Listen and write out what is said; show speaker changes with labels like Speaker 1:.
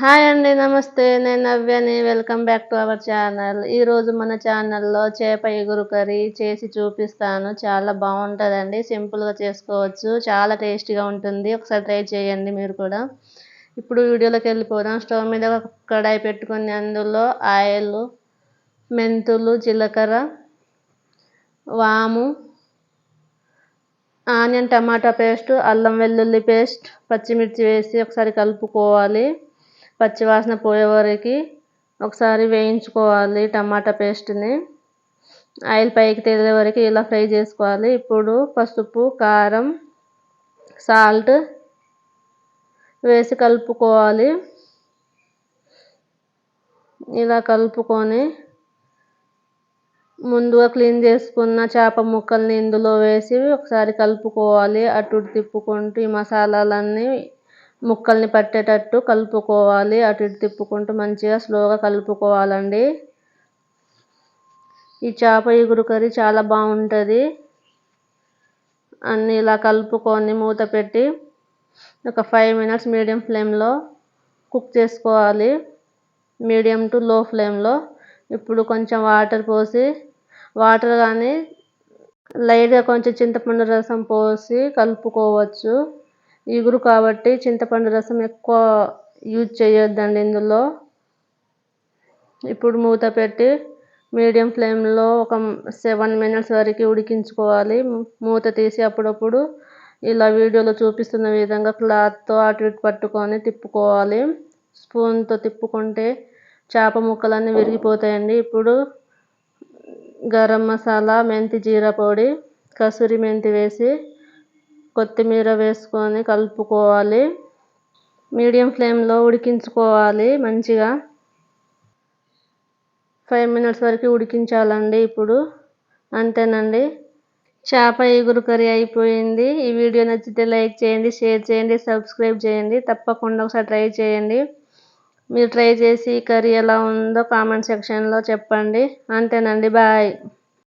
Speaker 1: hi అండి నమస్తే నేను నవ్యని welcome back to our channel ఈరోజు మన ఛానల్లో చేప ఎగురు కర్రీ చేసి చూపిస్తాను చాలా బాగుంటుందండి సింపుల్గా చేసుకోవచ్చు చాలా టేస్టీగా ఉంటుంది ఒకసారి ట్రై చేయండి మీరు కూడా ఇప్పుడు వీడియోలోకి వెళ్ళిపోదాం స్టవ్ మీద ఒక కడాయి పెట్టుకుని అందులో ఆయిల్ మెంతులు జీలకర్ర వాము ఆనియన్ టమాటా పేస్ట్ అల్లం వెల్లుల్లి పేస్ట్ పచ్చిమిర్చి వేసి ఒకసారి కలుపుకోవాలి పచ్చివాసన పోయే ఒకసారి వేయించుకోవాలి టమాటా పేస్ట్ని ఆయిల్ పైకి తేలే వరకు ఇలా ఫ్రై చేసుకోవాలి ఇప్పుడు పసుపు కారం సాల్ట్ వేసి కలుపుకోవాలి ఇలా కలుపుకొని ముందుగా క్లీన్ చేసుకున్న చేప ముక్కల్ని ఇందులో వేసి ఒకసారి కలుపుకోవాలి అటు తిప్పుకుంటూ ఈ మసాలాలన్నీ ముక్కల్ని పట్టేటట్టు కలుపుకోవాలి అటు ఇటు తిప్పుకుంటూ మంచిగా స్లోగా కలుపుకోవాలండి ఈ చేప ఇగురు కర్రీ చాలా బాగుంటుంది అన్నీ ఇలా కలుపుకొని మూత పెట్టి ఒక ఫైవ్ మినిట్స్ మీడియం ఫ్లేమ్లో కుక్ చేసుకోవాలి మీడియం టు లో ఫ్లేమ్లో ఇప్పుడు కొంచెం వాటర్ పోసి వాటర్ కానీ లైట్గా కొంచెం చింతపండు రసం పోసి కలుపుకోవచ్చు ఇగురు కాబట్టి చింతపండు రసం ఎక్కువ యూజ్ చేయొద్దండి ఇందులో ఇప్పుడు మూత పెట్టి మీడియం ఫ్లేమ్లో ఒక సెవెన్ మినిట్స్ వరకు ఉడికించుకోవాలి మూత తీసి అప్పుడప్పుడు ఇలా వీడియోలో చూపిస్తున్న విధంగా క్లాత్తో అటు ఇటు పట్టుకొని తిప్పుకోవాలి స్పూన్తో తిప్పుకుంటే చేప ముక్కలన్నీ విరిగిపోతాయండి ఇప్పుడు గరం మసాలా మెంతి జీరా పొడి కసూరి మెంతి వేసి కొత్తిమీర వేసుకొని కలుపుకోవాలి మీడియం ఫ్లేమ్లో ఉడికించుకోవాలి మంచిగా ఫైవ్ మినిట్స్ వరకు ఉడికించాలండి ఇప్పుడు అంతేనండి చేప ఎగురు కర్రీ అయిపోయింది ఈ వీడియో నచ్చితే లైక్ చేయండి షేర్ చేయండి సబ్స్క్రైబ్ చేయండి తప్పకుండా ఒకసారి ట్రై చేయండి మీరు ట్రై చేసి ఈ కర్రీ ఎలా ఉందో కామెంట్ సెక్షన్లో చెప్పండి అంతేనండి బాయ్